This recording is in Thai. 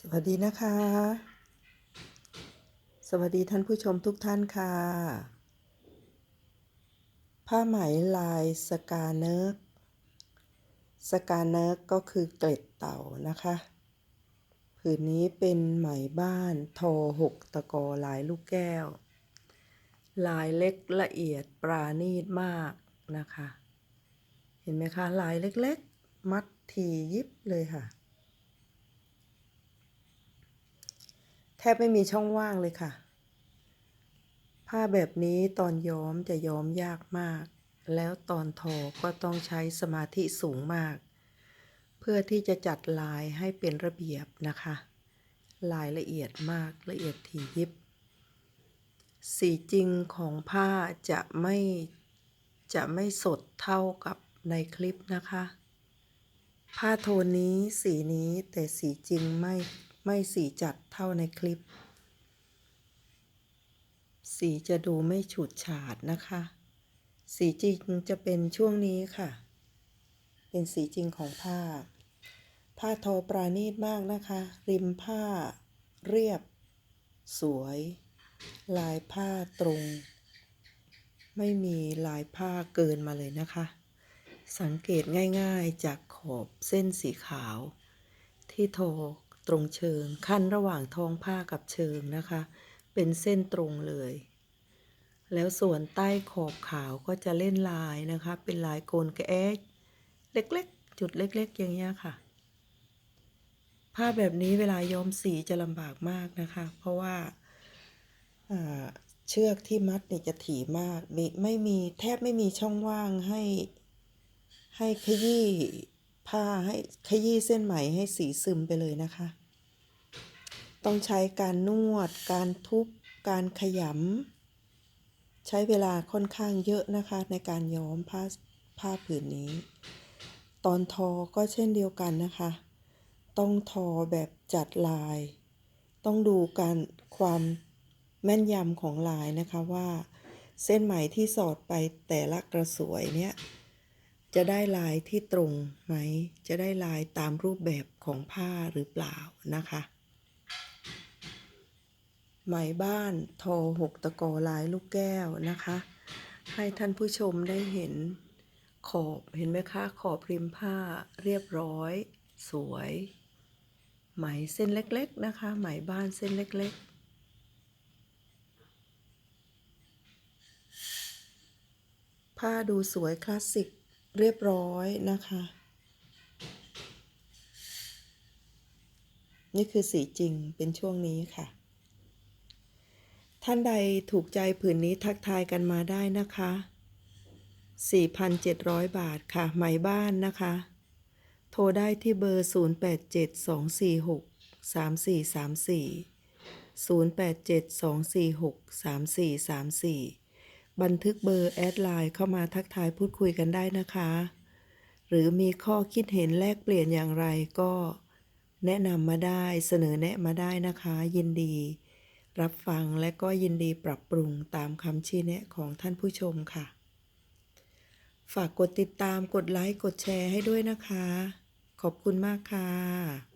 สวัสดีนะคะ สวัสดีท่านผู้ชมทุกท่านค่ะ ผ้าไหมลายสกาเนิร์กสกาเนิร์กก็คือเกล็ดเต่านะคะ ผืนนี้เป็นไหมบ้านทอหกตะกอลายลูกแก้ว ลายเล็กละเอียดปราณีตมากนะคะ เห็นไหมคะ ลายเล็กๆ มัดทียิบเลยค่ะ แท บไม่มีช่องว่างเลยค่ะ ผ้าแบบนี้ตอนย้อมจะย้อมยากมาก แล้วตอนทอก็ต้องใช้สมาธิสูงมาก เพื่อที่จะจัดลายให้เป็นระเบียบนะคะ ลายละเอียดมากละเอียดถี่ยิบ สีจริงของผ้าจะไม่จะไม่สดเท่ากับในคลิปนะคะ ผ้าโทนนี้สีนี้แต่สีจริงไม่ ไม่สีจัดเท่าในคลิป สีจะดูไม่ฉูดฉาดนะคะ สีจริงจะเป็นช่วงนี้ค่ะ เป็นสีจริงของผ้า ผ้าทอปราณีตมากนะคะ ริมผ้า เรียบ สวย ลายผ้าตรง ไม่มีลายผ้าเกินมาเลยนะคะ สังเกตง่ายๆจากขอบเส้นสีขาว ที่ทอ ตรงเชิงขั้นระหว่างท้องผ้ากับเชิงนะคะ เป็นเส้นตรงเลย แล้วส่วนใต้ขอบขาวก็จะเล่นลายนะคะ เป็นลายโกนกระแอกเล็กๆ จุดเล็ก ๆ อย่างเงี้ยค่ะ ผ้าแบบนี้เวลาย้อมสีจะลำบากมากนะคะ เพราะว่าาเชือกที่มัดเนี่ยจะถี่มากมไม่มีแทบไม่มีช่องว่างให้ให้ขยี้ ผ้าให้ขยี้เส้นไหมให้สีซึมไปเลยนะคะ ต้องใช้การนวด การทุบ การขยำ ใช้เวลาค่อนข้างเยอะนะคะ ในการย้อมผ้าผ้าผืนนี้ ตอนทอก็เช่นเดียวกันนะคะ ต้องทอแบบจัดลาย ต้องดูการความแม่นยำของลายนะคะว่า เส้นไหมที่สอดไปแต่ละกระสวยเนี่ย จะได้ลายที่ตรงไหม จะได้ลายตามรูปแบบของผ้าหรือเปล่านะคะ ไหมบ้านทอหกตะกอลายลูกแก้วนะคะ ให้ท่านผู้ชมได้เห็นขอบเห็นไหมคะ ขอบริมผ้าเรียบร้อย สวย ไหมเส้นเล็กๆนะคะ ไหมบ้านเส้นเล็กๆผ้าดูสวยคลาสสิก เรียบร้อยนะคะ นี่คือสีจริงเป็นช่วงนี้ค่ะ ท่านใดถูกใจผืนนี้ทักทายกันมาได้นะคะ 4,700 บาทค่ะ ไหมบ้านนะคะ โทรได้ที่เบอร์ 0872463434 0872463434 บันทึกเบอร์แอดไลน์เข้ามาทักทายพูดคุยกันได้นะคะ หรือมีข้อคิดเห็นแลกเปลี่ยนอย่างไรก็แนะนำมาได้เสนอแนะมาได้นะคะ ยินดี รับฟังและก็ยินดีปรับปรุงตามคำชี้แนะของท่านผู้ชมค่ะ ฝากกดติดตามกดไลค์กดแชร์ให้ด้วยนะคะ ขอบคุณมากค่ะ